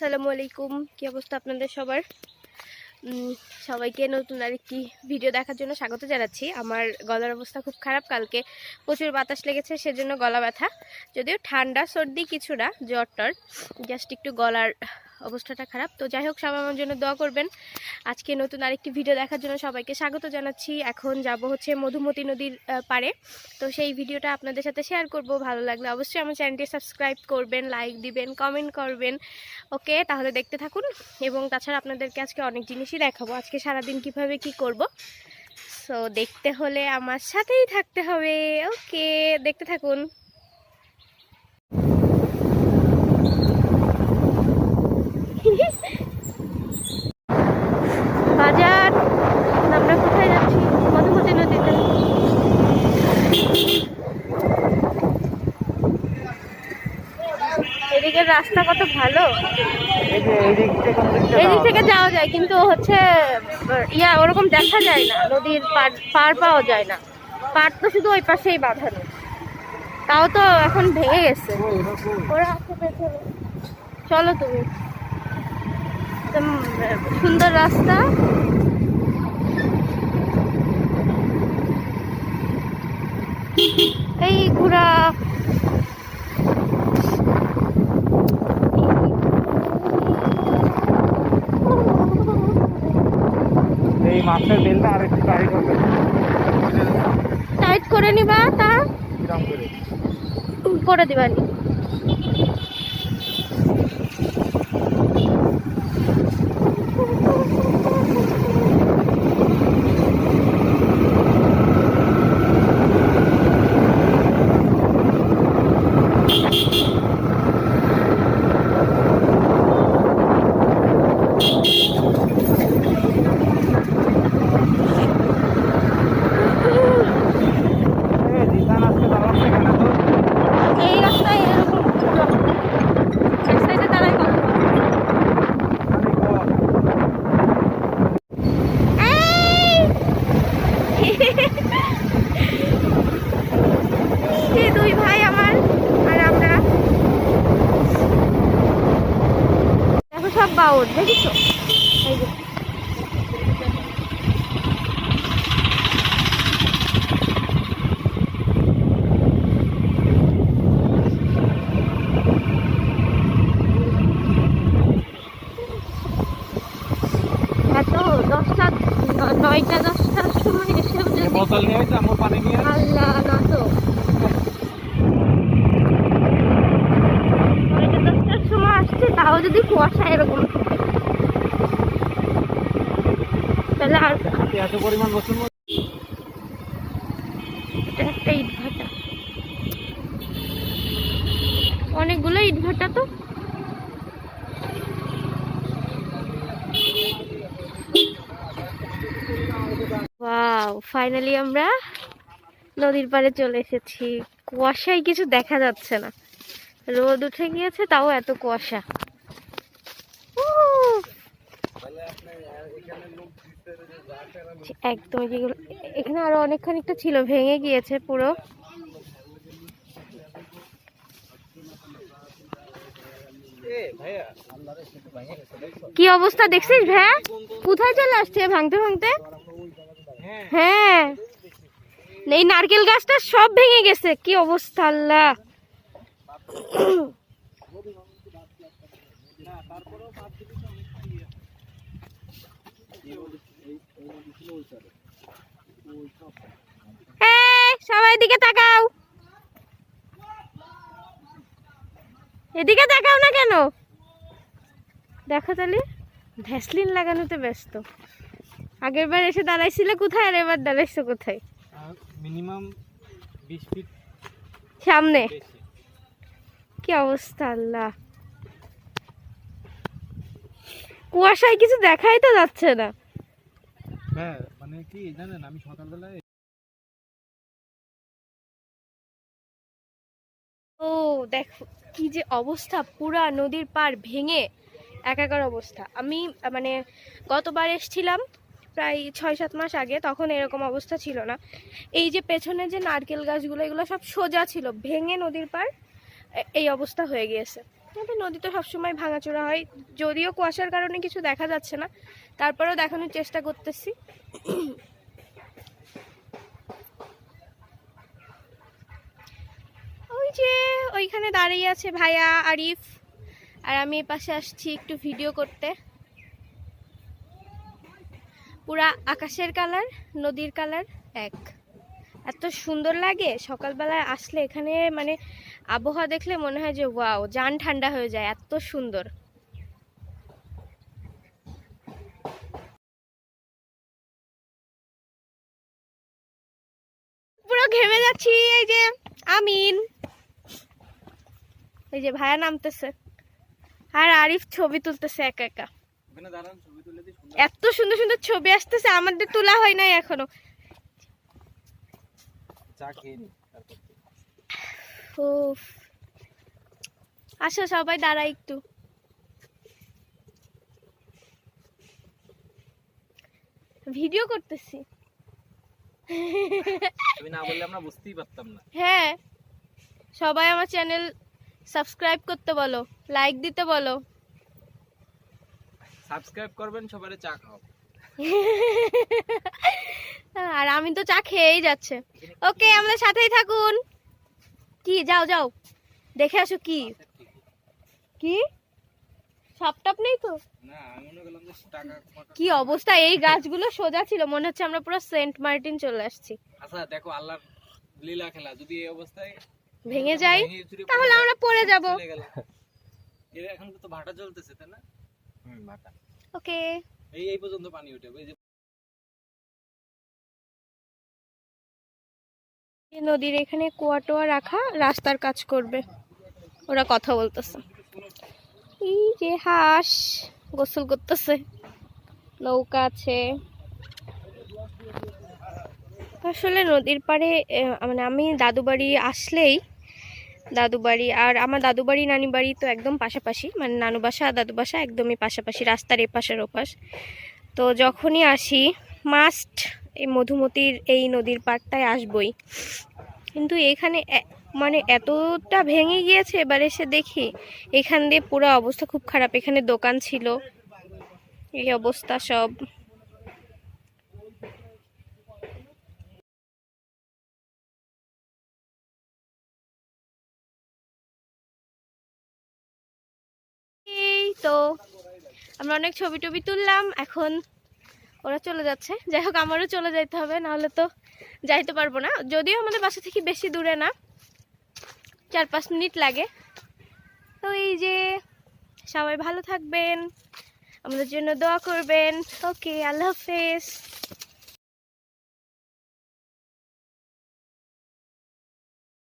আসসালামু আলাইকুম। কী অবস্থা আপনাদের সবার? সবাইকে নতুন আরেকটি ভিডিও দেখার জন্য স্বাগত জানাচ্ছি। আমার গলার অবস্থা খুব খারাপ। কালকে প্রচুর বাতাস লেগেছে, সেজন্য গলা ব্যথা। যদিও ঠান্ডা, সর্দি কিছু না জ্বর টর জাস্ট একটু গলার অবস্থাটা খারাপ। তো যাই হোক, সবাই আমার জন্য দোয়া করবেন। আজকে নতুন আরেকটি ভিডিও দেখার জন্য সবাইকে স্বাগত জানাচ্ছি। এখন যাব হচ্ছে মধুমতি নদীর পারে তো সেই ভিডিওটা আপনাদের সাথে শেয়ার করব। ভালো লাগলে অবশ্যই আমার চ্যানেলটি সাবস্ক্রাইব করবেন, লাইক দিবেন, কমেন্ট করবেন। ওকে, তাহলে দেখতে থাকুন। এবং তাছাড়া আপনাদেরকে আজকে অনেক জিনিসই দেখাবো। আজকে সারাদিন কীভাবে কি করব। সো দেখতে হলে আমার সাথেই থাকতে হবে। ওকে, দেখতে থাকুন বাজার আমরা কোথায় যাচ্ছি মধুমতি নদীতে এদিকের রাস্তা কত ভালো? এদিক? থেকে যাওয়া যায়? কিন্তু হচ্ছে ইয়া ওরকম দেখা যায় না। নদীর পার পার পাওয়া যায় না। পার তো শুধু ওই পাশেই বাঁধানো। তাও তো এখন ভেঙে গেছে? ওরা চলো। তুমি। সুন্দর রাস্তা। এই ঘোরা এই মাছের বেলটা আর একটু টাইট হবে টাইট করে নিবা তা? করে। করে দিবানি এই জিসান আজকে দাঁড়াচ্ছে কেন তো এই রাস্তায় এরকম এক সাইডে দাঁড়াই কথা আমি কম। এই দুই ভাই আমার আর আমরা দেখো সব বাউর দেখিছো? এই যে। নয়টা দশটার সময় এসেও যদি বোতল নিয়ে আসছে আমার পানি নিয়ে আল্লাহ না তো। নয়টা দশটার সময় আসছে তাও যদি কুয়াশা এরকম তাহলে আর এত পরিমাণ এটা একটা ইট ভাটা। অনেকগুলো ইট ভাটা তো। ওয়াও ফাইনালি আমরা নদীর পাড়ে চলে এসেছি। কুয়াশায় কিছু দেখা যাচ্ছে না। রোদ উঠে গিয়েছে তাও এত কুয়াশা। একদম যেগুলো এখানে আরও অনেক খানিকটা ছিল ভেঙে গিয়েছে পুরো। কি অবস্থা দেখছিস ভ্যা? কোথায় চলে আসছে ভাঙতে ভাঙতে? হ্যাঁ। হ্যাঁ। এই নারকেল গাছটা সব ভেঙে গেছে কি অবস্থা আল্লাহ। সবাই এদিকে তাকাও। এদিকে তাকাও না কেন? দেখো তাহলে ভ্যাসলিন লাগানোতে ব্যস্ত। আগের বার এসে দাঁড়াইছিলে কোথায় আর এবার দাঁড়াইছো কোথায়? মিনিমাম বিশ ফিট সামনে? কি অবস্থা আল্লাহ। কুয়াশায় কিছু দেখাই তো যাচ্ছে না। হ্যাঁ মানে কি জানেন, আমি সকালবেলায় ও, দেখো, কি যে অবস্থা, পুরা নদীর পার ভেঙে একাকার অবস্থা। আমি মানে গতবার এসছিলাম প্রায় ছয় সাত মাস আগে, তখন এরকম অবস্থা ছিল না। এই যে পেছনে যে নারকেল গাছগুলো, এগুলো সব সোজা ছিল, ভেঙে নদীর পার এই অবস্থা হয়ে গিয়েছে। আমাদের নদী তো সবসময় ভাঙাচোরা হয়। যদিও কুয়াশার কারণে কিছু দেখা যাচ্ছে না, তারপরেও দেখানোর চেষ্টা করতেছি। ওই যে ওইখানে দাঁড়িয়ে আছে ভাইয়া আরিফ, আর আমি এই পাশে আসছি একটু ভিডিও করতে। পুরা আকাশের কালার নদীর কালার এক। এত সুন্দর লাগে। সকালবেলায় আসলে এখানে মানে আবহাওয়া দেখলে মনে হয় যে ওয়াও যান ঠান্ডা হয়ে যায় এত সুন্দর। পুরো ঘেমে যাচ্ছি এই যে আমিন। এই যে ভাইয়া নামতেছে। আর আরিফ ছবি তুলতেছে একা একা। এত সুন্দর সুন্দর ছবি আসতেছে আমাদের তোলা হয় নাই এখনও। চা খেয়ে নি। আসো সবাই দাঁড়া একটু। ভিডিও করতেছি। তুমি না বললে আমরা বুঝতেই পারতাম না। হ্যাঁ। সবাই আমার চ্যানেল সাবস্ক্রাইব করতে বলো লাইক দিতে বলো। সাবস্ক্রাইব করবেন সবারে চা খাও আর আমি তো চা খেয়েই যাচ্ছে। ওকে আমাদের সাথেই থাকুন। কি যাও যাও। দেখে আসো কি। কি? সাপটাপ নেই তো? কি অবস্থা? এই গাছগুলো সোজা ছিল মনে হচ্ছে আমরা পুরো সেন্ট মার্টিন চলে আসছি। আচ্ছা দেখো আল্লাহর লীলা খেলা। যদি এই অবস্থায় ভেঙে পড়ে তাহলে আমরা পড়ে যাব। এখন তো ভাটা চলতেছে তাই না? হুম ভাটা। ওকে। এই এই পর্যন্ত পানি উঠে এই নদীর এখানে কুয়া টোয়া রাখা, রাস্তার কাজ করবে। ওরা কথা বলতেছে। এই যে হাঁস গোসল করতেছে। নৌকা আছে। আসলে নদীর পাড়ে মানে আমি দাদু বাড়ি আসলেই দাদু বাড়ি আর আমার দাদু বাড়ি নানি বাড়ি তো একদম পাশাপাশি। মানে নানু বাসা আর দাদু বাসা একদমই পাশাপাশি, রাস্তার এপাশের ওপাশ। তো যখনই আসি মাস্ট এই মধুমতির এই নদীর পাড়টায় আসবই। কিন্তু এখানে মানে এতটা ভেঙে গিয়েছে, এবার এসে দেখি, এখান দিয়ে পুরো অবস্থা খুব খারাপ। এখানে দোকান ছিল, এই অবস্থা সব এই তো আমরা অনেক ছবি টবি তুললাম, এখন ওরা চলে যাচ্ছে। যাই হোক, আমারও চলে যাইতে হবে, নাহলে তো যাইতে পারব না। যদিও আমাদের বাসা থেকে বেশি দূরে না, চার পাঁচ মিনিট লাগে। তো এই যে সবাই ভালো থাকবেন, আমাদের জন্য দোয়া করবেন। ওকে, আল্লাহ হাফেজ।